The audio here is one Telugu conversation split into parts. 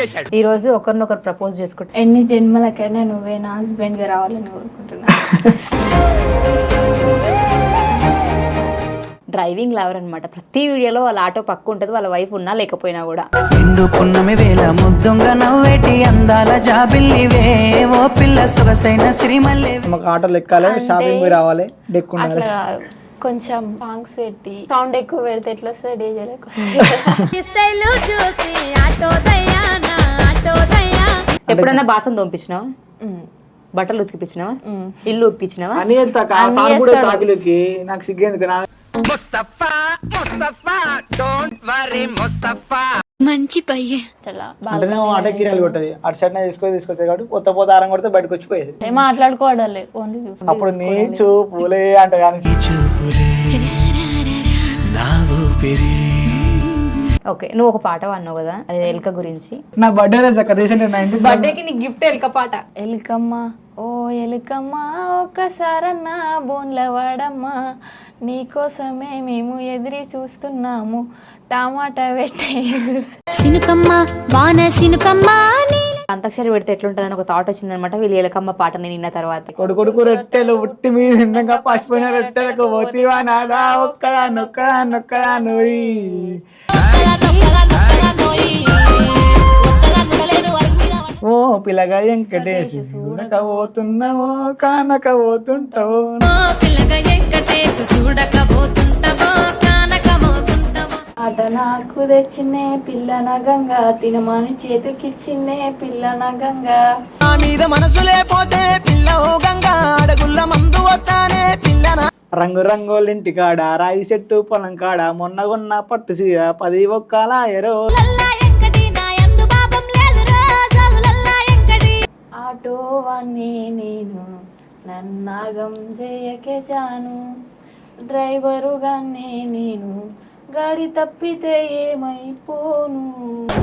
చేశాడు. ఈ రోజు ఒకరినొకరు ప్రపోజ్ చేసుకుంటారు ఎన్ని జన్మలకైనా నువ్వే నా హస్బెండ్గా రావాలని కోరుకుంటున్నా. డ్రైవింగ్ లవర్ అనమాట ప్రతి వీడియోలో వాళ్ళ ఆటో పక్క ఉంటుంది వాళ్ళ వైఫ్ ఉన్నా లేకపోయినా కూడా. నిండు పున్నమి వేల ముద్దుంగ నవ్వేటి అందాల జాబిల్లివే. ఓ పిల్ల సొగసైన సిరిమల్లె. మాకు ఆటోలు ఎక్కాలి షాపింగ్ రావాలి డెక్ ఉండాలి. అట్లా కాదు. కొంచెం సాంగ్స్ పెట్టి సౌండ్ ఎక్కువ పెడితే ఎట్లా వస్తుంది డీజే లెక్క వస్తుంది? ఎప్పుడన్నా బాసం తోంపించినావా. బట్టలు ఉతికిపించినావా. ఇల్లు ఉతికిపించినావా నాకు సిగ్గేందుకు ముస్తఫా ముస్తఫా డోంట్ వరీ ముస్తఫా. చాలా అంటే నేను ఆటో కిరాలు కొట్టది. అటు సైడ్ తీసుకొని తీసుకొచ్చేది కాబట్టి కొత్త పోతే ఆరం కొడితే బయటకు వచ్చిపోయేది. ఏం మాట్లాడుకోవడాలి ఓన్లీ అప్పుడు నీ చూపులే అంటే కానీ. ఓకే నువ్వు ఒక పాట అన్నావు కదా అది ఎలుక గురించి. నా బర్త్డే రోజు రీసెంట్ నైన్టీ బర్త్డేకి నీ గిఫ్ట్ ఎలుక పాట? ఎలుకమ్మ ఓ ఎలుకమ్మ ఒక్కసారన్నా బోన్ల వాడమ్మా. నీకోసమే మేము ఎదిరి చూస్తున్నాము. టమాటా పెట్టే సినుకమ్మ వాన సినుకమ్మ నీ అంతాక్షరి పెడితే ఎట్లుంటుందని ఒక థాట్ వచ్చిందనమాట. వీళ్ళు ఎలకమ్మ పాట నేను విన్న తర్వాత. కొడు కొడుకు రొట్టెలు ఉట్టి మీద నిండగా పచ్చిపోయిన రొట్టెలకు పోతీవా నాదా? ఒక్కదా నొక్కదా నొక్కదా నొయ్యి. ఓ పిల్లగా వెంకటేసి చూడక పోతున్నావో కానక పోతుంటావో? ఆట నాకు తెచ్చినే పిల్లన గంగా తినమని చేతికిచ్చినే పిల్లన గంగా. నా మీద మనసు లేపోతే పిల్ల ఓ గంగా అడగుల్ల మందు వస్తానే పిల్లన. రంగు రంగులింటి కాడ రాయి చెట్టు పొలం కాడ మొన్నగొన్న పట్టు చీర పది ఒక్కల ఎరో. ఆటో వాణ్ణి నేను నన్నాగం చేయకే జాను. డ్రైవరుగానే నేను గాడి తప్పితే ఏమైపోను?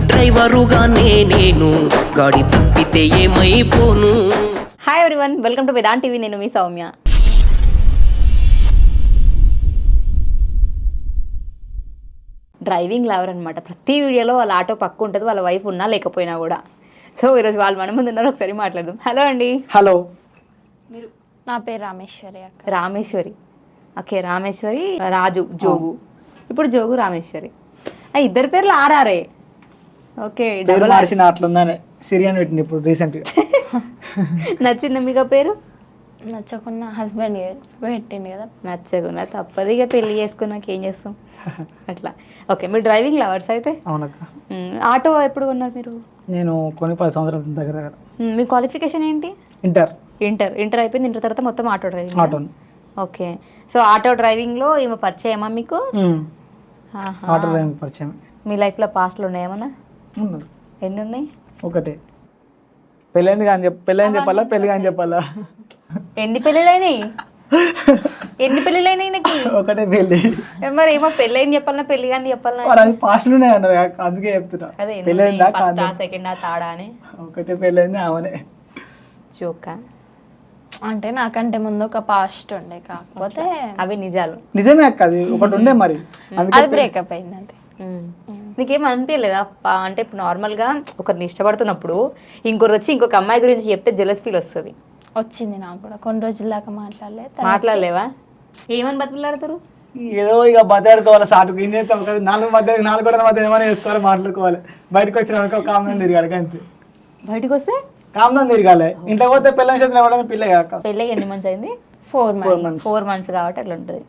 డ్రైవరుగానే నేను గాడి తప్పితే ఏమైపోను? Hi everyone welcome to Vedant TV నేను మీ సౌమ్య. డ్రైవింగ్ లవర్ అనమాట ప్రతి వీడియోలో వాళ్ళ ఆటో పక్క ఉంటుంది వాళ్ళ వైఫ్ ఉన్నా లేకపోయినా కూడా. సో ఈరోజు వాళ్ళు మన ముందు ఉన్నారు ఒకసారి మాట్లాడదాం. హలో అండి. హలో నా పేరు రామేశ్వరి అక్క. రామేశ్వరి. ఓకే రామేశ్వరి రాజు జోగు. ఇప్పుడు జోగు రామేశ్వరి. ఆ ఇద్దరు పేర్లు ఆర్ఆర్ఏ. ఓకే డబల్ మార్చిన అట్లుందని సిరియన్ పెట్టింది ఇప్పుడు రీసెంట్గా నచ్చిందా మీకు ఆ పేరు? నచ్చకున్న హస్బెండ్ పెట్టింది కదా. నచ్చకున్నా తప్పదు ఇక పెళ్ళి చేసుకున్నాక ఏం చేస్తాం? అట్లా. ఓకే మీరు డ్రైవింగ్ లవర్స్ అయితే? అవునక్క. ఆటో ఎప్పుడు కొన్నారు మీరు? నేను కొన్ని పది సంవత్సరాల దగ్గర దగ్గర. మ్, మీ క్వాలిఫికేషన్ ఏంటి? ఇంటర్. ఇంటర్. ఇంటర్ అయిపోయింది ఇంటర్ తర్వాత మొత్తం auto driving. Auto okay. So auto డ్రైవింగ్లో ఈమె పరిచయమా మీకు? ఆటో డ్రైవింగ్ పరిచయం. మీ లైఫ్లో పాస్ట్లు ఉన్నాయేమన్నా ఉన్నది. ఎన్ని ఉన్నాయి? ఒకటే. పెళ్ళైంది కానీ చెప్ప పెళ్ళైంది చెప్పాలా? పెళ్ళి కానీ చెప్పాలా? ఎన్ని పెళ్ళిళ్ళైనాయి? ఎన్ని పెళ్ళిళ్ళైనాయి నాకు? ఒకటే పెళ్ళి. మరి ఏమో పెళ్ళైంది చెప్పాలన్నా పెళ్ళి కానీ చెప్పాలన్నా? అది పాస్ట్లు ఉన్నాయి అన్నారు అందుకే చెప్తున్నా. అదే పెళ్ళైందా సెకండ్ తాడా అని. ఒకటే పెళ్ళైంది ఆమెనే. జోకా. అంటే నాకంటే ముందు ఒక పాస్ట్ ఉండే కాకపోతే అవి నిజాలు. నిజమే అక్క అది ఒకటి ఉండే మరి. అది బ్రేకప్ అయింది అంతే. నీకేం అనిపించలేదా? అంటే ఇప్పుడు నార్మల్గా ఒకరిని ఇష్టపడుతున్నప్పుడు ఇంకొకరు వచ్చి ఇంకొక అమ్మాయి గురించి చెప్తే జెలస్ ఫీల్ వస్తుంది. వచ్చింది నాకు కూడా. కొన్ని రోజుల దాకా మాట్లాడలే మాట్లాడలేవా? ఏమని బతుకులాడతారు ఏదో ఇక బతిలాడుకోవాలి సాటుకు ఇన్ని నాలుగు మధ్య నాలుగు గొడవల మధ్య ఏమైనా వేసుకోవాలి మాట్లాడుకోవాలి. బయటకు వచ్చిన కామన్ తిరగాలి అంతే. బయటకు వస్తే? కామన్ తిరగాలి. ఇంట్లో పోతే పిల్లల చేతులు ఇవ్వడానికి పిల్ల కాక. పెళ్ళి ఎన్ని మంత్స్ అయింది? ఫోర్ మంత్స్ ఫోర్ మంత్స్ కాబట్టి అట్లా ఉంటుంది.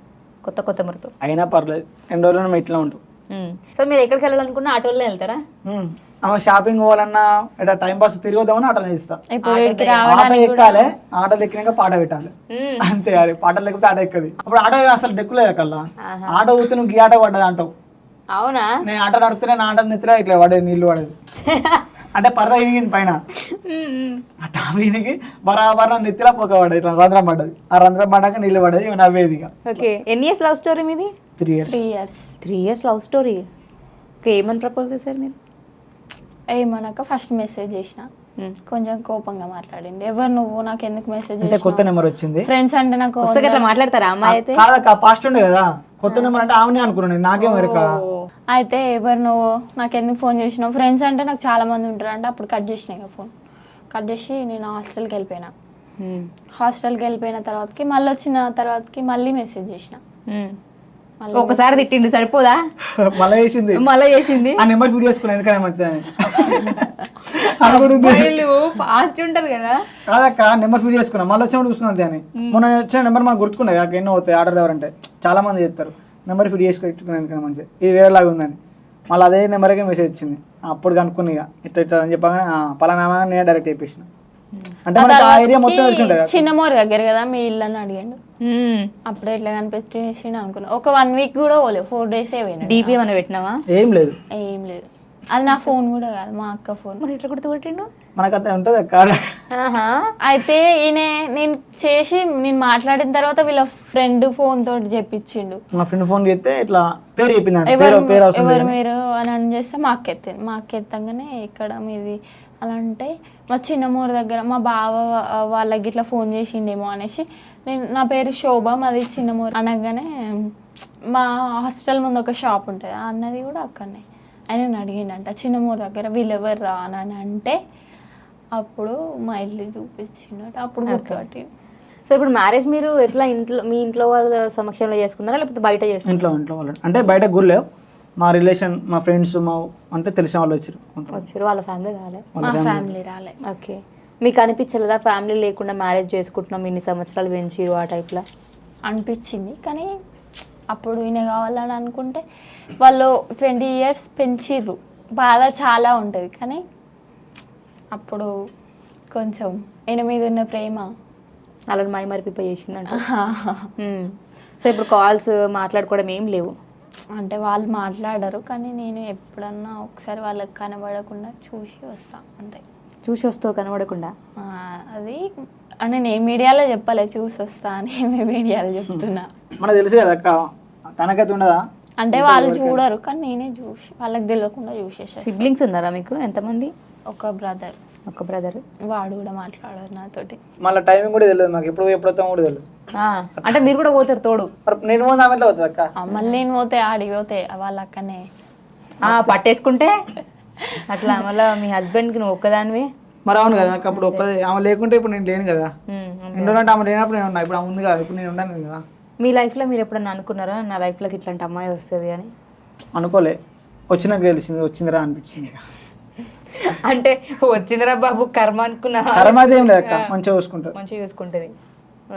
కొత్త కొత్త మృతం అయినా పర్లేదు. ఎన్ని రోజులు మేము ఇట్లా ఉంటాం సో మీరు ఎక్కడికి వెళ్ళాలనుకున్నా ఆటోలో వెళ్తారా? ఉమ్. ఆమె షాపింగ్ పోవాలన్నా ఇట్లా టైం పాస్ తిరిగొద్దామని ఆటోలో ఇస్తా. ఇప్పుడు వీడికి ఆటో రావడానికి ఎక్కాలి. ఆటో ఎక్కినాక పాట పెట్టాలి. మ్మ్. అంతే అది. పాటలు లేకపోతే ఆటో ఎక్కది. అప్పుడు ఆటో అసలు దెక్కులేదు కల్లా. ఆటో ఊతే నువ్వు గీ ఆటో పడ్డది అంటావు. అవునా? నేను ఆటో నడుపుతున్నా నా ఆటో నెత్తిలో ఇట్లా పడేది నీళ్ళు పడేది. అంటే పరద ఇరిగింది పైన. ఆ టాప్ ఇరిగి బరాబర్ నా నెత్తిలో పోక పడేది ఇట్లా రంధ్రం పడ్డది. ఆ రంధ్రం పడ్డాక నీళ్ళు పడేది ఇవి నవ్వేది ఇక. ఓకే ఎన్ని ఇయర్స్ లవ్ స్టోరీ మీది? Three years three years three years love story okay ఏమని ప్రపోజ్ చేశారు మీరు? ఏమనక ఫస్ట్ మెసేజ్ చేసిన. కొంచెం కోపంగా మాట్లాడింది ఎవరు నువ్వు? నాకు ఎందుకు మెసేజ్ అంటే కొత్త నెంబర్ వచ్చింది. ఫ్రెండ్స్ అంటే నాకు వస్తే అట్లా మాట్లాడతారా? అమ్మాయి అయితే? కాదక్క పాస్ట్ ఉండే కదా. కొత్త నెంబర్ అంటే ఆమెనే అనుకున్నాను నేను, నాకేం ఎరక అయితే ఎవరు నువ్వు? నాకు ఎందుకు ఫోన్ చేసినావు? ఫ్రెండ్స్ అంటే నాకు చాలా మంది ఉంటారు అంటే అప్పుడు కట్ చేసిన ఇక ఫోన్ కట్ చేసి నేను హాస్టల్కి వెళ్ళిపోయినా. హాస్టల్కి వెళ్ళిపోయిన తర్వాతకి మళ్ళీ వచ్చిన తర్వాతకి మళ్ళీ మెసేజ్ చేసిన. ఒకసారి తిట్టిండు సరిపోదా? మళ్ళీ వేసింది మళ్ళీ చేసింది. ఆ నెంబర్ ఫీడ్ చేసుకున్నాను ఎందుకని. వీళ్ళు ఫాస్ట్ ఉంటారు కదా. కాదక్క నెంబర్ ఫీడ్ చేసుకున్నా. మళ్ళీ వచ్చినప్పుడు చూసుకున్నాను అంతే అని. మొన్న వచ్చిన నెంబర్ మనకు గుర్తుకున్నాయి. కాక ఎన్నో అవుతాయి ఆర్డర్ ఎవరంటే. చాలా మంది చేస్తారు. నెంబర్ ఫీడ్ చేసి పెట్టుకున్నాను ఎందుకని మంచిగా ఇది వేరేలాగా ఉందని. మళ్ళీ అదే నెంబర్కే మెసేజ్ వచ్చింది. అప్పుడు కనుక్కుని ఇక. ఇట్లా ఇట్లా అని చెప్పగానే "ఆ, పలానా ఆమె" అని నేను డైరెక్ట్ చెప్పేసిన అంటే మనకి ఆ ఏరియా మొత్తం తెలిసి ఉంటుంది కదా. చిన్న మోరు దగ్గర కదా మీ ఇల్లు అని అడిగాడు. అప్పుడే ఇట్లా కనిపించేసి అనుకున్నా. ఒక వన్ వీక్ కూడా పోలేదు ఫోర్ డేస్ డీపీ ఏమైనా పెట్టినావా? ఏం లేదు. ఏం లేదు. అది నా ఫోన్ కూడా కాదు మా అక్క ఫోన్ మరి ఇట్లా కొడుతూ కొట్టిండు మనకంత ఉంటుంది అక్క. ఆహా. అయితే ఈయన నేను చేసి నేను మాట్లాడిన తర్వాత వీళ్ళ ఫ్రెండ్ ఫోన్ తోటి చెప్పించిండు. మా ఫ్రెండ్ ఫోన్ చేస్తే ఇట్లా పేరు చెప్పింది ఎవరు పేరు పేరు అవసరం ఎవరు లేదు. మీరు? అని అని చేస్తే మా అక్క ఎత్తింది మా అక్క ఎత్తంగానే ఇక్కడ మీది అలా అంటే మా చిన్నమూరు దగ్గర మా బావ వాళ్ళకి ఇట్లా ఫోన్ చేసిండేమో అనేసి నేను నా పేరు శోభ మాది చిన్నమూరు అనగానే మా హాస్టల్ ముందు ఒక షాప్ ఉంటుంది అన్నది కూడా అక్కడనే. ఆయన అడిగిండంట చిన్నమూరు దగ్గర వీళ్ళెవరు రా అని అంటే అప్పుడు మా ఇల్లు చూపించిండట అప్పుడు గుర్తుపట్టి. సో ఇప్పుడు మ్యారేజ్ మీరు ఎట్లా ఇంట్లో మీ ఇంట్లో వాళ్ళ సమక్షంలో చేసుకున్నారా లేకపోతే బయట చేసుకున్నారా? ఇంట్లో ఇంట్లో వాళ్ళు అంటే బయట గురి లేవు. మా రిలేషన్ మా ఫ్రెండ్స్ మా అంటే తెలిసిన వాళ్ళు వచ్చారు కొంత వచ్చారు వాళ్ళ ఫ్యామిలీ కాలే మా ఫ్యామిలీ రాలే. ఓకే. మీకు అనిపించలేదా ఫ్యామిలీ లేకుండా మ్యారేజ్ చేసుకుంటున్నాం ఇన్ని సంవత్సరాలు పెంచిరు ఆ టైప్లో అనిపించింది. కానీ అప్పుడు ఈయన కావాలని అనుకుంటే వాళ్ళు ట్వంటీ ఇయర్స్ పెంచిర్రు. బాధ చాలా ఉంటుంది. కానీ అప్పుడు కొంచెం ఈయన మీద ఉన్న ప్రేమ. అలాంటి మై మరిపిప్ప చేసిందంట. సో ఇప్పుడు కాల్స్ మాట్లాడుకోవడం ఏం లేవు. అంటే వాళ్ళు మాట్లాడరు కానీ నేను ఎప్పుడన్నా ఒకసారి వాళ్ళకి కనబడకుండా చూసి వస్తా అంతే. చూసి వస్తావు కనబడకుండా? ఆ, అది అంటే నేను ఏ మీడియాలో చెప్పలే చూసి వస్తా అని మీ మీడియాలో చెప్తున్నా. మనకు తెలుసు కదా అక్క తనకైతే ఉండదా? అంటే వాళ్ళు చూడరు కానీ నేనే చూసి వాళ్ళకి తెలియకుండా చూసేసా సిబ్లింగ్స్ ఉన్నారా మీకు? ఎంతమంది? ఒక బ్రదర్ ఒక బ్రదర్ వాడు కూడా మాట్లాడారు నాతోటి. మళ్ళీ టైమింగ్ కూడా తెలియదు మాకు. ఎప్పుడు ఎప్పుడు వస్తామో కూడా తెలియదు. అంటే మీరు కూడా పోతారు తోడు. మరి నేను ముందు ఆమె ఎట్లా అవుతుంది అక్క? మళ్ళీ నేను పోతే ఆడికి పోతే వాళ్ళ అక్కనే. ఆ, పట్టేసుకుంటే? అట్లా మళ్ళీ మీ హస్బెండ్కి నువ్వు ఒక్కదానివి? మరి అవును కదా అప్పుడు ఒక్కదే. ఆమె లేకుంటే ఇప్పుడు నేను లేను కదా. ఎందుకంటే ఆమె లేనప్పుడు నేను ఉన్నా. ఇప్పుడు ఆమె ఉంది కదా ఇప్పుడు నేను ఉన్నాను కదా. మీ లైఫ్లో మీరు ఎప్పుడన్నా అనుకున్నారా? నా లైఫ్లోకి ఇట్లాంటి అమ్మాయి వస్తుంది అని? అనుకోలే. వచ్చినాక తెలిసింది వచ్చిందిరా అనిపించింది అంటే వచ్చిందిరా బాబు కర్మ అనుకున్నా. కర్మ అయితే ఏం లేదు అక్క మంచిగా చూసుకుంటారు మంచిగా చూసుకుంటుంది.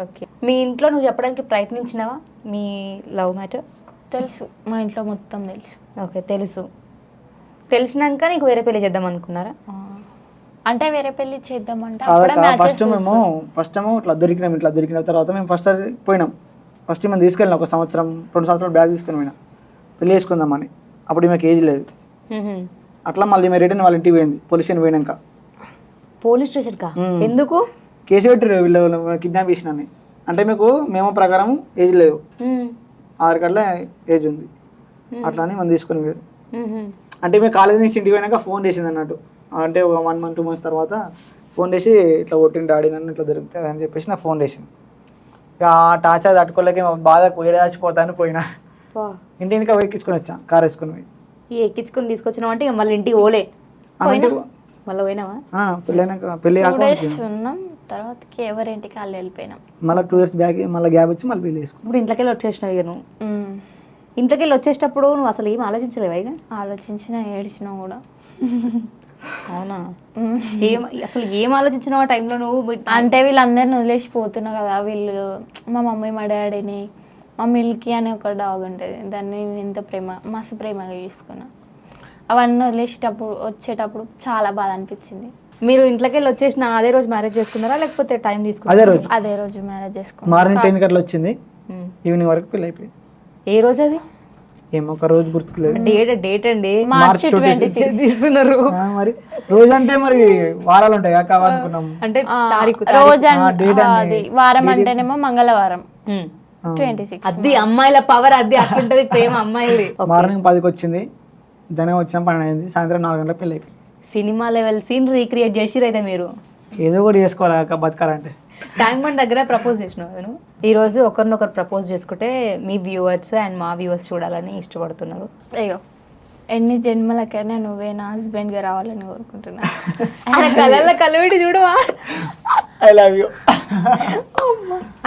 ఓకే. మీ ఇంట్లో నువ్వు చెప్పడానికి ప్రయత్నించినావా? మీ లవ్ మ్యాటర్? తెలుసు మా ఇంట్లో మొత్తం తెలుసు. ఓకే తెలుసు. తెలిసినాక నీకు వేరే పెళ్ళి చేద్దాం అనుకున్నారా? అంటే వేరే పెళ్ళి చేద్దామంటే ఫస్ట్ మేము ఫస్ట్ ఏమో ఇట్లా దొరికినాం ఇట్లా దొరికిన తర్వాత మేము ఫస్ట్ పోయినాం. ఫస్ట్ మేము తీసుకెళ్ళినాం ఒక సంవత్సరం రెండు సంవత్సరాలు బ్యాగ్ తీసుకొని పోయినా. పెళ్ళి చేసుకుందామని. అప్పుడు ఈమెకి ఏజ్ లేదు. అట్లా మళ్ళీ మేము రిటర్న్ వాళ్ళ ఇంటికి పోయింది పోలీస్ స్టేషన్ పోయినాక. పోలీస్ స్టేషన్ కా. ఎందుకు? కేసు పెట్టారు వీళ్ళు కిడ్నాప్ చేసినని అంటే మీకు మేము ప్రకారం ఏజ్ లేదు. ఆధార్ కార్డులో ఏజ్ ఉంది. అట్లా అని మనం తీసుకొని మ్మ్. అంటే మేము కాలేజ్ నుంచి ఇంటికి పోయినాక ఫోన్ చేసింది అన్నట్టు. అంటే ఒక వన్ మంత్ టూ మంత్స్ తర్వాత ఫోన్ చేసి ఇట్లా కొట్టిన డాడీ నన్ను ఇట్లా దొరుకుతుంది అని చెప్పేసి నాకు ఫోన్ చేసింది. ఇక ఆ టార్చర్ తట్టుకోలేక బాధ ఏడాచిపోతాను పోయినా. ఇంటి ఇంకా ఎక్కించుకొని వచ్చా కార్ వేసుకొని పోయి. ఈ ఎక్కించుకొని తీసుకొచ్చినావు అంటే ఇక మళ్ళీ ఇంటికి పోలే. అంటే మళ్ళీ పోయినావా? పెళ్ళైనాక పెళ్ళి టూ కాకుండా డేస్ ఉన్నాం తర్వాతకి ఎవరింటికి వాళ్ళు వెళ్ళిపోయినాం. మళ్ళీ టూ ఇయర్స్ బ్యాక్ మళ్ళీ గ్యాప్ వచ్చి మళ్ళీ పెళ్ళి చేసుకున్నాం. ఇప్పుడు ఇంట్లోకి వెళ్ళి వచ్చేసినావు ఇక నువ్వు. ఇంట్లోకి వెళ్ళి వచ్చేటప్పుడు నువ్వు అసలు ఏం ఆలోచించలేవా ఇక? ఆలోచించిన ఏడ్చినా కూడా. అవునా. ఏం అసలు ఏం ఆలోచించినావు ఆ టైంలో నువ్వు? అంటే వీళ్ళందరిని వదిలేసి పోతున్నా కదా వీళ్ళు మా మమ్మీ మా డాడీని మా మిల్కీ అనే ఒక డాగ్ ఉంటుంది. దాన్ని నేను ఎంత ప్రేమ మస్తు ప్రేమగా చూసుకున్నా. అవన్నీ వదిలేసేటప్పుడు వచ్చేటప్పుడు చాలా బాధ అనిపించింది. మీరు ఇంట్లోకి వెళ్ళి వచ్చేసిన అదే రోజు మ్యారేజ్ చేసుకున్నారా? లేకపోతే టైం అదే తీసుకున్నారా రోజు. అదే రోజు మ్యారేజ్ చేసుకున్నాం. మార్నింగ్ టెన్ అట్లా వచ్చింది. ఈవినింగ్ వరకు పెళ్ళి అయిపోయింది. ఏ రోజు అది? ఏమో ఒక రోజు గుర్తులేదు డేట్ డేట్ అండి. మార్చి ట్వంటీ సిక్స్ తీస్తున్నారు ఆ, మరి రోజు అంటే మరి వారాలు ఉంటాయి కాక అనుకున్నాం అంటే తారీఖు రోజు ఆ, date అన్- అది వారం అంటేనేమో మంగళవారం. ట్వంటీ సిక్స్ అది అమ్మాయిల పవర్ అది అట్లుంటది ప్రేమ అమ్మాయిది మార్నింగ్ పదికి వచ్చింది జనం వచ్చిన పని అయింది. సాయంత్రం నాలుగు గంటలకు పెళ్ళి అయిపోయింది. సినిమా లెవెల్ సీన్ రీక్రియేట్ చేసిరు అయితే మీరు? ఏదో ఒకటి చేసుకోవాలి బతకాలంటే. ట్యాంక్ బండ్ దగ్గర ప్రపోజ్ కదా నువ్వు? ఈ రోజు ఒకరినొకరు ప్రపోజ్ చేసుకుంటే మీ వ్యూవర్స్ అండ్ మా వ్యూవర్స్ చూడాలని ఇష్టపడుతున్నారు. అయ్యో. ఎన్ని జన్మలకైనా నువ్వే నా హస్బెండ్గా రావాలని కోరుకుంటున్నా. కళ్ళల్లో కలవిడి చూడవా? ఐ లవ్ యూ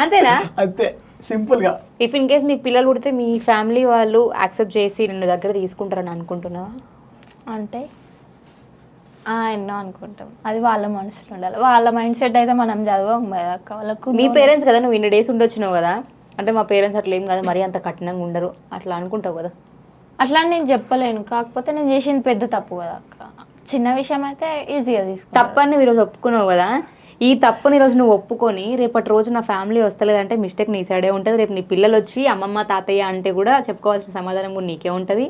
అంతేనా? అంతే. సింపుల్గా. ఇఫ్ ఇన్ కేస్ మీకు పిల్లలు పుడితే మీ ఫ్యామిలీ వాళ్ళు యాక్సెప్ట్ చేసి నిన్ను దగ్గర తీసుకుంటారని అనుకుంటున్నావా? అంటే? ఆ, ఎన్నో అనుకుంటాం. అది వాళ్ళ మనసులో ఉండాలి. వాళ్ళ మైండ్ సెట్ అయితే మనం చదవం కదా అక్క. వాళ్ళకు మీ పేరెంట్స్ కదా నువ్వు ఇన్ని డేస్ ఉండొచ్చినావు కదా? అంటే మా పేరెంట్స్ అట్లా ఏం కాదు మరీ అంత కఠినంగా ఉండరు. అట్లా అనుకుంటావు కదా? అట్లా అని నేను చెప్పలేను. కాకపోతే నేను చేసింది పెద్ద తప్పు కదా అక్క. చిన్న విషయం అయితే ఈజీగా తీసుకుంటా తప్పని ఈరోజు ఒప్పుకున్నావు కదా? ఈ తప్పుని ఈరోజు నువ్వు ఒప్పుకొని రేపటి రోజు నా ఫ్యామిలీ వస్తలేదంటే మిస్టేక్ నీ సైడే ఉంటుంది. రేపు నీ పిల్లలు వచ్చి అమ్మమ్మ తాతయ్య అంటే కూడా చెప్పుకోవాల్సిన సమాధానం కూడా నీకే ఉంటుంది.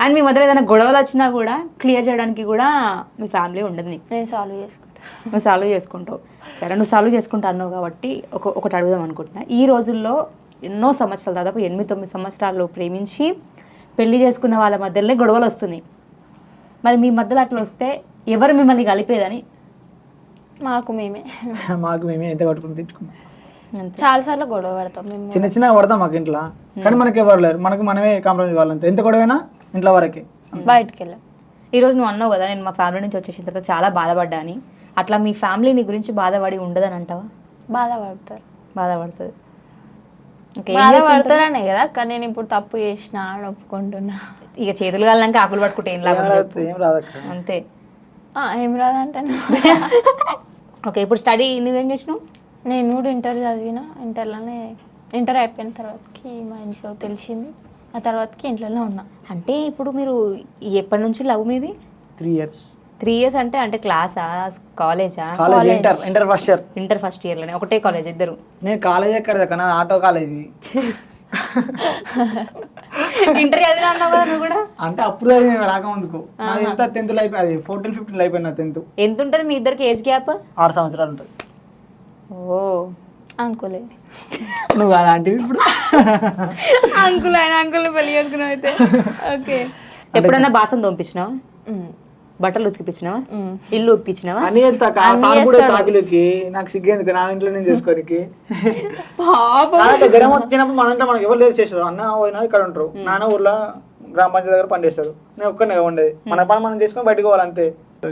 అండ్ మీ మధ్య ఏదైనా గొడవలు వచ్చినా కూడా క్లియర్ చేయడానికి కూడా మీ ఫ్యామిలీ ఉండదు నీకు. నేను సాల్వ్ చేసుకుంటా. నువ్వు సాల్వ్ చేసుకుంటావు. సరే నువ్వు సాల్వ్ చేసుకుంటా అన్నావు కాబట్టి ఒక ఒకటి అడుగుదాం అనుకుంటున్నా. ఈ రోజుల్లో ఎన్నో సంవత్సరాలు దాదాపు ఎనిమిది తొమ్మిది సంవత్సరాలు ప్రేమించి పెళ్ళి చేసుకున్న వాళ్ళ మధ్యలోనే గొడవలు వస్తున్నాయి. మరి మీ మధ్యలో అట్లా వస్తే ఎవరు మిమ్మల్ని కలిపేదని మాకు మేమే. మాకు మేమే ఎంత కట్టుకుని తిట్టుకున్నాం. చాలా సార్లు గొడవ పడతాం మేము చిన్న చిన్నగా పడతాం మాకు ఇంట్లో. కానీ మనకి ఎవరు లేరు. మనకు మనమే కాంప్రమైజ్ కావాలంతే ఎంత గొడవైనా ఇంట్లో వరకే. బయటికి వెళ్ళాం ఈరోజు నువ్వు అన్నావు కదా నేను మా ఫ్యామిలీ నుంచి వచ్చేసిన తర్వాత చాలా బాధపడ్డా అని. అట్లా మీ ఫ్యామిలీ నీ గురించి బాధపడి ఉండదని అంటావా? బాధపడతారు. బాధపడుతుంది బాధపడతారనే కదా కానీ నేను ఇప్పుడు తప్పు చేసిన అని ఒప్పుకుంటున్నా. ఇక చేతులు కాలనాక ఆకులు పట్టుకుంటే ఏం లాభం అంతే. ఆ, ఏం రాదంటే ఓకే ఇప్పుడు స్టడీ నువ్వేం చేసినావు? నేను కూడా ఇంటర్ చదివిన ఇంటర్లోనే ఇంటర్ అయిపోయిన తర్వాతకి మా ఇంట్లో తెలిసింది. ఆ తర్వాతకి ఇంట్లోనే ఉన్నా. అంటే ఇప్పుడు మీరు ఎప్పటి నుంచి లవ్ మీది? త్రీ ఇయర్స్ త్రీ ఇయర్స్ అంటే అంటే క్లాసా కాలేజా college inter inter first year inter first ఇయర్లోనే ఒకటే కాలేజ్ ఇద్దరు. నేను కాలేజ్ ఎక్కడ నాది ఆటో కాలేజీ ఇంటర్ చదివినా అన్నావు కదా నువ్వు కూడా? అంటే అప్పుడు అది రాకముందుకు. నాది ఎంత? టెన్త్ అయిపోయి అది ఫోర్టీన్ ఫిఫ్టీన్ అయిపోయినా టెన్త్ ఎంత ఉంటుంది మీ ఇద్దరికి ఏజ్ గ్యాప్ ఆరు సంవత్సరాలు ఉంటుంది. ఓ అంకులే. నువ్వు అంటే ఇప్పుడు? అంకుల్ ఆయన అంకుల్ పెళ్ళి చేసుకున్నావు అయితే. ఓకే. ఎప్పుడన్నా బాసం తోంపించినావా? బట్టలు ఉతికిపించినావా. ఇల్లు కూడా తాకులకి నాకు సిగ్గేందుకు నా ఇంట్లో నేను చేసుకోనికి. పాపం. నాకు జ్వరం వచ్చినప్పుడు మన ఇంట్లో మనకి ఎవరు లేరు చేసారు అన్న పోయినా ఇక్కడ ఉంటారు. నాన్న ఊర్లో గ్రామ పంచాయతీ దగ్గర పనిచేస్తారు నేను ఒక్కనే ఉండేది. మన పని మనం చేసుకొని బయటకు పోవాలి అంతే.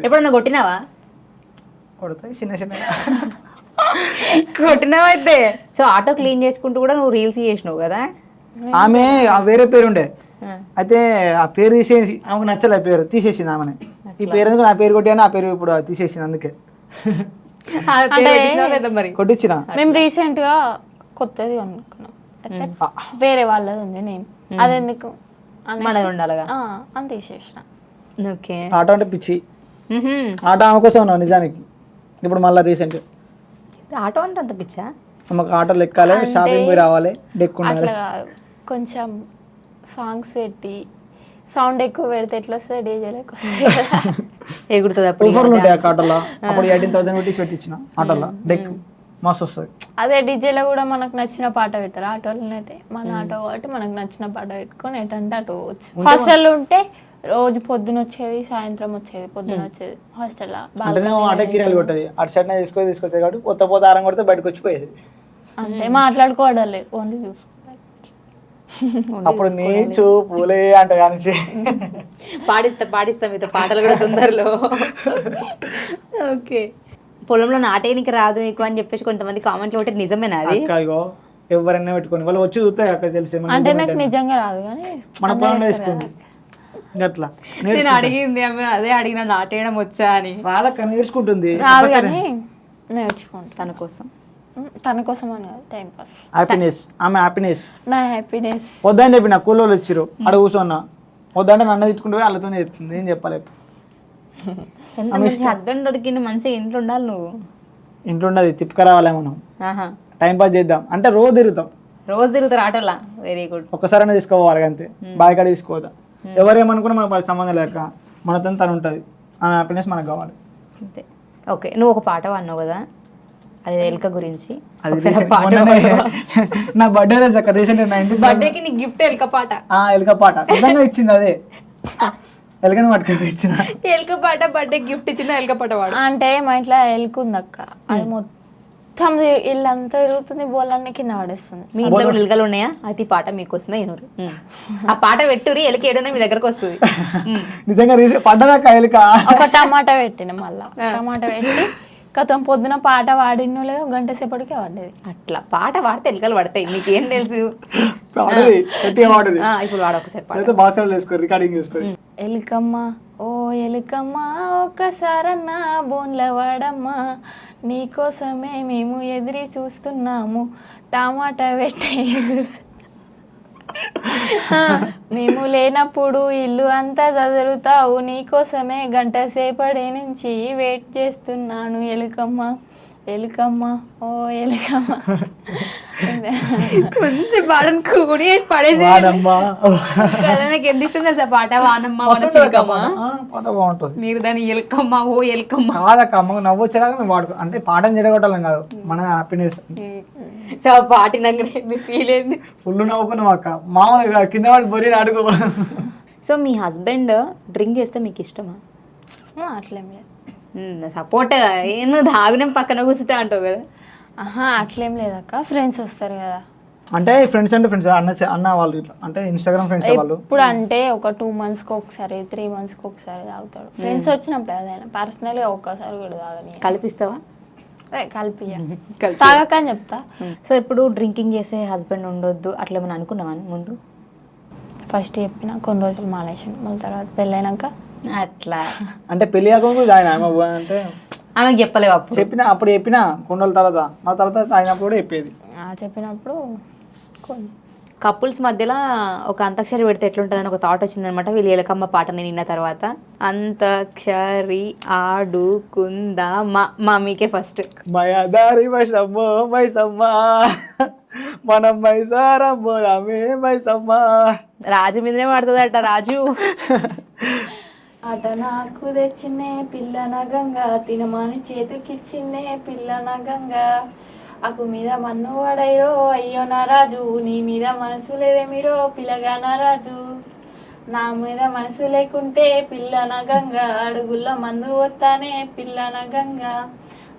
ఎప్పుడన్నా కొట్టినావా? కొడతాయి చిన్న చిన్న. కొట్టినావా అయితే? సో ఆటో క్లీన్ చేసుకుంటూ కూడా నువ్వు రీల్స్ చేసినావు కదా? ఆమె ఆ వేరే పేరు ఉండే. అయితే ఆ పేరు తీసేసి ఆమెకు నచ్చలే ఆ పేరు. తీసేసింది ఆమెని. ఈ పేరు ఎందుకు నా పేరు కొట్టాను ఆ పేరు ఇప్పుడు తీసేసింది అందుకే. ఆ పేరు పెట్టినావా లేదా మరి? కొట్టించిన. మేము రీసెంట్గా కొత్తది కొనుక్కున్నాం. అయితే వేరే వాళ్ళది ఉంది నేమ్. అది ఎందుకు మనది ఉండాలిగా? ఆ, అని తీసేసిన. ఓకే. ఆటో అంటే పిచ్చి. ఆటో ఆమె కోసం ఉన్నావు నిజానికి. ఇప్పుడు మళ్ళీ రీసెంట్. ఆటో అంటే అంత పిచ్చా? మాకు ఆటోలు ఎక్కాలి షాపింగ్ పోయి రావాలి డెక్ ఉండాలి. కొంచెం సాంగ్స్ పెట్టి సౌండ్ ఎక్కువ పెడితే ఎట్లా వస్తుంది డీజేలకు వస్తాయి ఎగురుతుంది అప్పుడు ఆఫర్లు ఉంటాయి ఆ ఆటోలో అప్పుడు ఎయిటీన్ థౌసండ్ పెట్టి పెట్టించిన ఆటోలో. డెక్ మస్తు వస్తుంది. అదే డీజేలో కూడా మనకు నచ్చిన పాట పెట్టారు ఆటోలో అయితే. మన ఆటో కాబట్టి మనకు నచ్చిన పాట పెట్టుకొని ఎటంటే అటు పోవచ్చు. హాస్టల్లో ఉంటే రోజు పొద్దున వచ్చేది సాయంత్రం వచ్చేది పొద్దున వచ్చేది. హాస్టల్లో అంటే నేను ఆటో కిరాలు కొట్టది. అటు సైడ్ తీసుకొని తీసుకొచ్చేది కాబట్టి కొత్త పోతే ఆరం కొడితే బయటకు వచ్చిపోయేది. అంటే మాట్లాడుకోవడాలి ఓన్లీ చూసుకోవాలి అప్పుడు నీ చూపులే అంటే కానీ పాడిస్తా పాడిస్తా మీతో పాటలు కూడా తొందరలో. ఓకే. పొలంలో నాటేనికి రాదు నీకు అని చెప్పేసి కొంతమంది కామెంట్లు ఒకటి నిజమేనా అది? ఎవరైనా పెట్టుకొని వాళ్ళు వచ్చి చూస్తాయి అక్క తెలిసి అంటే నాకు. నిజంగా రాదు కానీ మన పొలంలో వేస్తారు. వేసుకుంది. గట్లా నేను అడిగింది అదే అడిగిన నాటేయడం వచ్చా అని. రాదక్క నేర్చుకుంటుంది. రాదు కానీ నేర్చుకుంటాను తన కోసం. తన కోసం అని కాదు టైం పాస్ హ్యాపీనెస్ ఆమె హ్యాపీనెస్ నా హ్యాపీనెస్ వద్దని చెప్పి నా కూలోళ్ళు వచ్చిరు అక్కడ కూర్చున్నా. వద్దంటే నన్ను తిట్టుకుంటే పోయి వాళ్ళతోనే చెప్తుంది ఏం చెప్పాలి? ఎంత మంచి హస్బెండ్ దొరికింది మంచిగా ఇంట్లో ఉండాలి నువ్వు. ఇంట్లో ఉన్నది తిప్పుకరావాలి మనం టైం పాస్ చేద్దాం. అంటే రోజు తిరుగుతాం. రోజు తిరుగుతారు ఆటోలా? వెరీ గుడ్ ఒక్కసారైనా తీసుకోవాలి అంతే. బాయ్ కాడ తీసుకోవద్దా ఎవరేమనుకున్నా మనకు వాళ్ళకి సంబంధం లేక మనతో తను ఉంటుంది. ఆమె హ్యాపీనెస్ మనకు కావాలి. అంతే. ఓకే నువ్వు ఒక పాట అన్నావు కదా? అది ఎలుక గురించి. నా బర్త్డే రోజు అక్క రీసెంట్ నా ఇంటికి బర్త్డేకి నీ గిఫ్ట్ ఎలుక పాట. ఆ ఎలుక పాట. నిజంగా ఇచ్చింది అదే. ఎలుకని పట్టుకొని ఇచ్చిన. ఎలుక పాట బర్త్డే గిఫ్ట్ ఇచ్చిన ఎలుక పాట వాడు. అంటే మా ఇంట్లో ఎలుకుంది అక్క. అది మొత్తం ఇల్లంతా తిరుగుతుంది బోలన్నీ కింద పడేస్తుంది మీ ఇంట్లో కూడా ఎలుకలు ఉన్నాయా? అది పాట మీకోసమే ఇనురు. ఆ పాట పెట్టురి ఎలికి ఏడున్నా మీ దగ్గరకు వస్తుంది. నిజంగా రీసెంట్ పడ్డదా కయలిక ఒక టమాటా పెట్టిన మళ్ళా. టమాటా పెట్టి కథం పొద్దున పాట పాడినో లేదో గంట సేపటికే పడ్డది అట్లా పాట పాడితే ఎలుకలు పడతాయి మీకేం తెలుసు? ఇప్పుడు బాక్స్ రికార్డింగ్ చేసుకో ఎలుకమ్మ ఓ ఎలుకమ్మ ఒక్కసారన్న బోన్ల వాడమ్మ. నీకోసమే మేము ఎదిరి చూస్తున్నాము. టమాటా పెట్టి మేము లేనప్పుడు ఇల్లు అంతా చదురుతావు. నీకోసమే గంట సేపటి నుంచి వెయిట్ చేస్తున్నాను ఎలుకమ్మ. ఎలుకమ్మ ఓ ఎలుకమ్మ. మంచి పాటను కూడి పడేసి కదా నాకు ఎంత ఇష్టం తెలుసా పాట? వానమ్మ వాన చిలకమ్మ? ఆ, పాట బాగుంటుంది. మీరు దాన్ని ఎలుకమ్మ ఓ ఎలుకమ్మ. కాదక్క అమ్మ నవ్వు వచ్చేలాగా మేము వాడుకో అంటే పాటను చెడగొట్టాలం కాదు మన హ్యాపీనెస్ సో ఆ పాటినాకనే మీ ఫీల్ ఏంది? ఫుల్ నవ్వుకున్నాం అక్క. మామూలుగా కింద వాడి బొరి అడుగు సో మీ హస్బెండ్ డ్రింక్ చేస్తే మీకు ఇష్టమా? అట్లేం లేదు. సపోర్ట్ ఏం. దాగునే పక్కన కూర్చుంటా అంటావు కదా. ఆహా అట్లేం లేదక్క. ఫ్రెండ్స్ వస్తారు కదా. అంటే ఫ్రెండ్స్ అంటే ఫ్రెండ్స్ అన్న అన్న వాళ్ళు ఇట్లా. అంటే ఇన్స్టాగ్రామ్ ఫ్రెండ్స్ వాళ్ళు? ఇప్పుడు అంటే ఒక టూ మంత్స్కి ఒకసారి త్రీ మంత్స్కి ఒకసారి తాగుతాడు. ఫ్రెండ్స్ వచ్చినప్పుడు అదైనా పర్సనల్గా ఒక్కసారి కూడా తాగని కల్పిస్తావా? కలిపి కలిపి. తాగక అని చెప్తా సో ఇప్పుడు డ్రింకింగ్ చేసే హస్బెండ్ ఉండొద్దు అట్లా ఏమైనా అనుకున్నావా ముందు? ఫస్ట్ చెప్పిన కొన్ని రోజులు మానేసాను మళ్ళీ తర్వాత పెళ్ళైనాక? అట్లా. అంటే పెళ్ళి కాకముందు ఆయన ఆమె అంటే ఆమెకు చెప్పలేవు అప్పుడు. చెప్పిన అప్పుడు చెప్పిన రోజుల తర్వాత మన తర్వాత అయినప్పుడు కూడా చెప్పేది. ఆ చెప్పినప్పుడు కపుల్స్ మధ్యలో ఒక అంతాక్షరి పెడితే ఎట్లుంటుందని ఒక థాట్ వచ్చిందనమాట వీళ్ళు ఎలకమ్మ పాట నేను విన్న తర్వాత. అంతాక్షరి ఆడుకుందా? మా మా మీకే ఫస్ట్ మయదారి మైసమ్మ మైసమ్మ మనం మైసారమ్మ రామే మైసమ్మ రాజు మీదనే పడుతుందట రాజు. అట నాకు తెచ్చినే పిల్ల నగంగా తినమని చేతికిచ్చిందే పిల్ల నగంగా అకు మీద మన్ను వాడైరో అయ్యో నా రాజు నీ మీద మనసు లేదేమిరో పిల్లగా నా రాజు. నా మీద మనసు లేకుంటే పిల్ల నగంగా అడుగుల్లో మందు వస్తానే పిల్ల నగంగా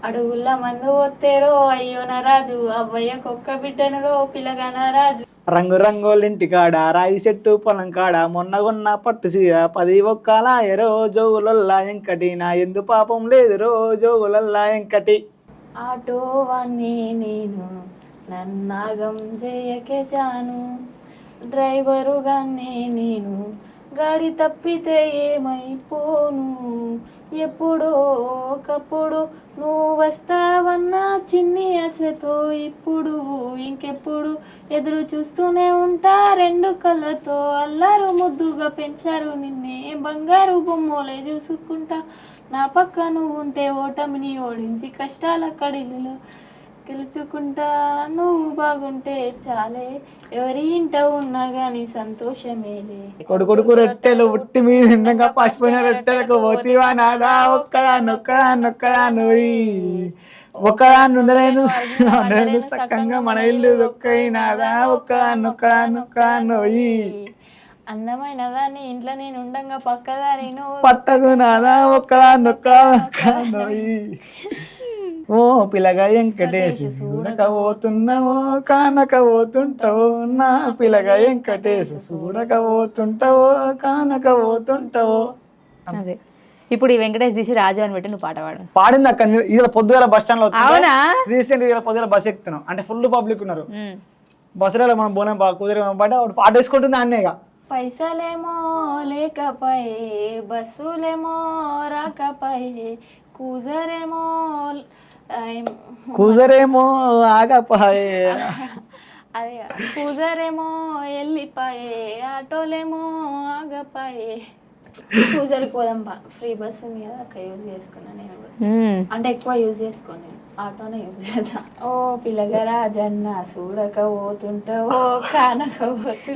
అడుగుల్లో మందు వత్తేరో అయ్యో నా రాజు అవ్వయ్య కుక్క బిడ్డను రో పిల్లగా నా రాజు. రంగు రంగులింటి కాడ రాయి చెట్టు పొలం కాడ మొన్నగున్న పట్టు చీర పది ఒక్కల ఎరో జోగులల్లా ఎంకటి. నా ఎందు పాపం లేదు రో జోగులల్లా ఎంకటి. ఆటో వాణ్ణి నేను నన్నాగం చేయకే జాను. డ్రైవరుగానే నేను గాడి తప్పితే ఏమైపోను? ఎప్పుడో ఒకప్పుడు నువ్వు వస్తావన్నా చిన్ని ఆశతో ఇప్పుడు ఇంకెప్పుడు ఎదురు చూస్తూనే ఉంటా. రెండు కళ్ళతో అల్లారు ముద్దుగా పెంచారు నిన్నే. బంగారు బొమ్మలే చూసుకుంటా. నా పక్క నువ్వు ఉంటే ఓటమిని ఓడించి కష్టాల కడిలిలో గెలుచుకుంటా నువ్వు బాగుంటే చాలే. ఎవరి ఇంట ఉన్నా గాని సంతోషమేలే. కొడుకొడుకు రొట్టెలు ఉట్టి మీద ఉండగా పసిపోయిన రొట్టెలకు పోతివా నాదా? ఒక్కదాన్ని ఒక్కదాన్ని ఒక్కదాన్ని ఒక్కదాన్ని ఉండలేను ఉండలేను సక్కంగా మన ఇల్లు దొక్కైనాదా ఒక్కదాన్ని ఒక్కదాన్ని ఒక్కదాన్ని పోయి అందమైన దాన్ని ఇంట్లో నేను ఉండంగా పక్కదారి నువ్వు పట్టకు నాదా? ఒక్కదాన్ని ఒక్కదాన్ని పోయి ఓ పిల్లగా వెంకటేశ్ చూడక పోతున్నావో కానక పోతుంటావో నా పిల్లగా వెంకటేశ్ చూడక పోతుంటావో కానక పోతుంటావో అదే. ఇప్పుడు ఈ వెంకటేష్ తీసి రాజు అని పెట్టి నువ్వు పాట పాడు. పాడింది అక్క ఇలా పొద్దుగల బస్ స్టాండ్లో అవునా? రీసెంట్ ఇలా పొద్దుగల బస్ ఎక్కుతున్నాం. అంటే ఫుల్ పబ్లిక్ ఉన్నారు. ఉమ్. బస్సులో మనం బోనం కుదిరి ఒకటి పాట వేసుకుంటుంది అన్నే ఇక పైసలేమో లేకపాయే బస్సులేమో రాకపాయే కూజరేమో కుదరేమో ఆగపాయే. అదే కూజరేమో వెళ్ళిపాయే ఆటోలేమో ఆగపాయే. కూజరికి పోదాం ఫ్రీ బస్ ఉంది కదా అక్కడ యూజ్ చేసుకున్నా నేను కూడా. అంటే ఎక్కువ యూజ్ చేసుకోను నేను. ఆటోనే యూజ్ చేద్దాం ఓ పిల్లగా రాజన్న చూడక పోతుంటావో కానక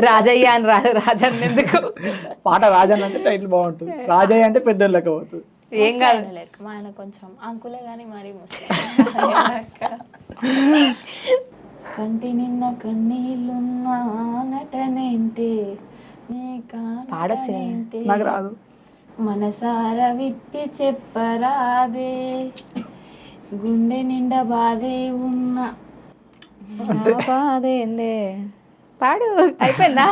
రాజయ్య అని రా రాజన్ ఎందుకు? పాట రాజన్ అంటే టైటిల్ బాగుంటుంది. రాజయ్య అంటే పెద్ద లెక్క పోతుంది. ఏం కాదు. మా ఆయన కొంచెం అంకులే కానీ మరీ ముసలి. కంటి నిన్న కన్నీళ్ళున్నా నటనేంటి పాడొచ్చు? నాకు రాదు. మనసార విప్పి చెప్పరాదే గుండె నిండా బాధే ఉన్న బాధేందే పాడు. అయిపోయిందా?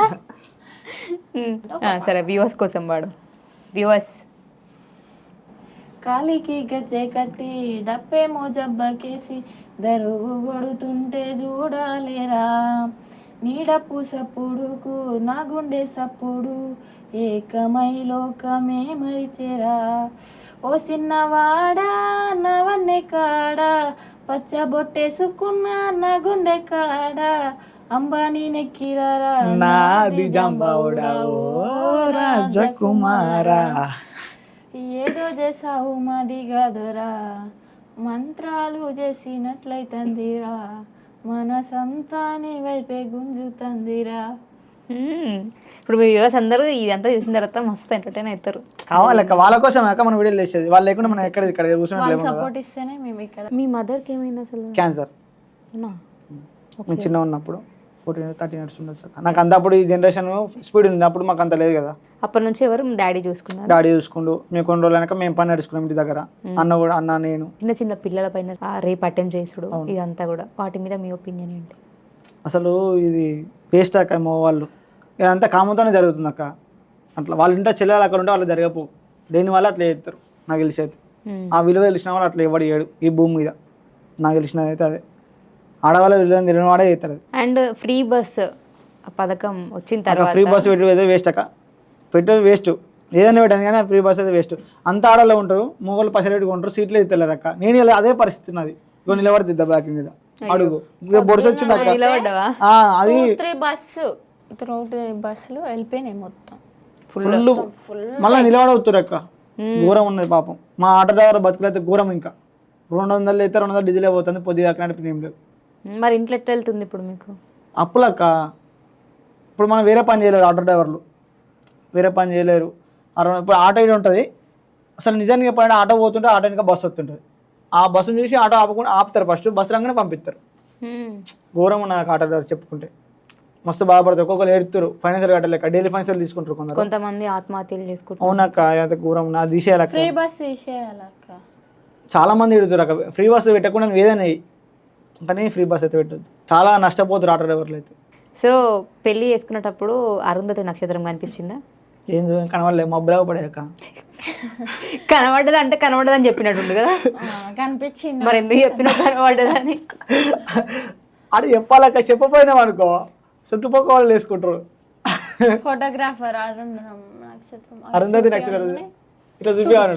సరే వ్యూవర్స్ కోసం పాడు. వ్యూవర్స్ కాలికి గజ్జె కట్టి డప్పేమో జబ్బకేసి దరువు కొడుతుంటే చూడాలేరా? నీడప్పు సప్పుడుకు నా గుండె సప్పుడు ఏకమై లోకమే మరిచెరా? ఓ సిన్నవాడా నవన్నె కాడ పచ్చ బొట్టేసుకున్న నా గుండె కాడ? అంబానీ నెక్కిరారా? నాది జంబవుడా ఓ రాజకుమారా. చేసావు మాది కాదురా మంత్రాలు చేసినట్లయితందిరా. మన సంతాని వైపే గుంజుతందిరా. ఇప్పుడు మీ వ్యూవర్స్ అందరూ ఇదంతా చూసిన తర్వాత మస్తు ఎంటర్టైన్ అవుతారు కావాలక్క వాళ్ళ కోసం అక్క మనం వీడియోలు వేసేది వాళ్ళు లేకుండా మనం ఎక్కడ ఇక్కడ సపోర్ట్ ఇస్తేనే మేము ఇక్కడ. మీ మదర్కి ఏమైంది అసలు? క్యాన్సర్ చిన్న ఉన్నప్పుడు. ఫోర్టీన్ థర్టీన్ ఇయర్స్ ఉండొచ్చు. నాకు అంత అప్పుడు ఈ జనరేషన్ స్పీడ్ ఉంది. అప్పుడు మాకు అంత లేదు కదా. అప్పటి నుంచి ఎవరు డాడీ చూసుకున్నారు? డాడీ చూసుకుంటూ మేము కొన్ని రోజులు వెనక మేము పని నడుచుకున్నాం ఇంటి దగ్గర. అన్న కూడా అన్న నేను. చిన్న చిన్న పిల్లల పైన రేప్ అటెంప్ట్ చేసుడు. ఇదంతా కూడా. వాటి మీద మీ ఒపీనియన్ ఏంటి? అసలు ఇది వేస్ట్ అక్క మా వాళ్ళు. ఇదంతా కామంతోనే జరుగుతుంది అక్క. అట్లా వాళ్ళ ఇంట్లో చెల్లెలు అక్కడ ఉంటే వాళ్ళు జరగపు. దేనివల్ల అట్లా చేస్తారు. నాకు తెలిసి అయితే మ్మ్. ఆ విలువ తెలిసిన వాళ్ళు అట్లా చేయడు. ఈ భూమి మీద. నాకు తెలిసినది అయితే అదే. ఆడవాళ్ళ విలువ తెలియని వాడే అది అండ్ ఫ్రీ బస్ పథకం వచ్చిన తర్వాత ఫ్రీ బస్ పెట్టి అయితే వేస్ట్ అక్క. పెట్టేది వేస్ట్ ఏదైనా పెట్టాను కానీ ఫ్రీ బస్ అయితే వేస్ట్ అంత ఆడలో ఉంటారు మొగలు పసిరెడ్డిగా ఉంటారు సీట్లు ఎత్తులేరు అక్క. నేను అదే పరిస్థితి నాది. ఇగో నిలబడుతుంది బ్యాక్ మీద. అడుగు. బొడిసి వచ్చింది అక్క. అది బస్సు బస్సులు వెళ్ళిపోయినాయి మొత్తం. ఫుల్ మళ్ళీ నిలబడవుతారు అక్క. ఘోరం ఉన్నది పాపం. మా ఆటో డ్రైవర్ బతుకులైతే ఘోరం ఇంకా. రెండు వందలు అయితే రెండు వందలు డీజిల్ అయిపోతుంది పొద్దు దాకా నడిపి ఏం లేవు. మరి ఇంట్లో ఎట్లా వెళ్తుంది ఇప్పుడు మీకు? అప్పులక్క. ఇప్పుడు మనం వేరే పని చేయలేరు ఆటో డ్రైవర్లు. వేరే పని చేయలేరు. అరవై ఇప్పుడు ఆటో ఇది ఉంటుంది. అసలు నిజానికి చెప్పాలంటే ఆటో పోతుంటే ఆటో ఇంకా బస్సు వస్తుంటుంది. ఆ బస్సును చూసి ఆటో ఆపకుండా ఆపుతారు ఫస్ట్. బస్సు రంగానే పంపిస్తారు. ఘోరం నాకు ఆటో డ్రైవర్ చెప్పుకుంటే. మస్తు బాధపడతారు. ఒక్కొక్కరు ఏడుతారు. ఫైనాన్షియల్ కట్టలేక. డైలీ ఫైనాన్షియల్ తీసుకుంటారు కొందరు. కొంతమంది ఆత్మహత్యలు చేసుకుంటారు. అవునక్క. అదంతా ఘోరం అది తీసేయాలక్క. Free bus తీసేయాలక్క. చాలా మంది ఎడుతారు అక్క. ఫ్రీ బస్ పెట్టకుండా ఏదైనా. కానీ ఫ్రీ బస్ అయితే పెట్టద్దు. చాలా నష్టపోతారు ఆటో డ్రైవర్లు అయితే. సో పెళ్ళి చేసుకునేటప్పుడు అరుంధతి నక్షత్రం కనిపించిందా? ఏం కనవలే మబ్బులాగా పడాక కనబడ్డది అంటే కనబడ్డదని చెప్పినట్టుండు కదా. కనిపించింది. మరి ఎందుకు చెప్పినా కనబడ్డదని? అది చెప్పాలక్క చెప్పపోయినాం అనుకో చుట్టుపక్కల వాళ్ళు వేసుకుంటారు. ఫోటోగ్రాఫర్ అరుణం నక్షత్రం. అరుంధతి నక్షత్రం. ఇట్లా చూపించాడు.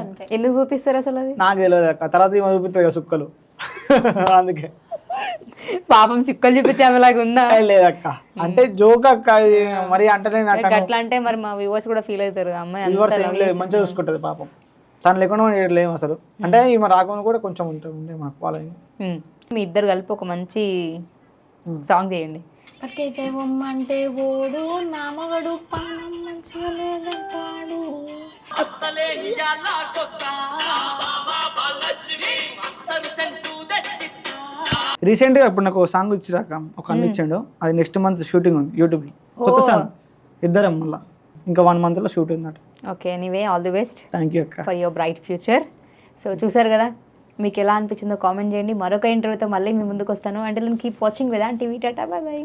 అంతే ఎందుకు చూపిస్తారు అసలు అది? నాకు తెలియదు అక్క. తర్వాత కదా సుక్కలు. అందుకే. పాపం చిక్కలు చూపించే ఆమెలాగా ఉందా? లేదక్క. అంటే జోక్ అక్క మరి అంటే నాకు అట్లా అంటే మరి మా వ్యూవర్స్ కూడా ఫీల్ అవుతారు. అమ్మాయి అంత వ్యూవర్స్ ఏం లేదు మంచిగా చూసుకుంటుంది పాపం. తను లేకుండా మనం లేము అసలు. అంటే ఈమె రాకుండా కూడా కొంచెం ఉంటుంది ఉండే మాకు వాళ్ళని. మీ ఇద్దరు కలిపి ఒక మంచి సాంగ్ చేయండి. బొమ్మంటే ఓడు నా మగడు పానం మంచిగా లేదంటాడు. రీసెంట్గా ఇప్పుడు నాకు సాంగ్ ఇచ్చిరాక ఒక అన్న ఇచ్చాడు. అది నెక్స్ట్ మంత్ షూటింగ్ ఉంది యూట్యూబ్లో కొత్త సాంగ్ ఇద్దరం మళ్ళా. ఇంకా వన్ మంత్లో షూట్ ఉందట. Okay anyway all the best thank you అక్క. For your bright future so చూసారు కదా మీకు ఎలా అనిపించిందో కామెంట్ చేయండి. మరొక ఇంటర్వ్యూతో మళ్ళీ మీ ముందుకు వస్తాను. అంటే నేను keep watching Vida TV tata bye bye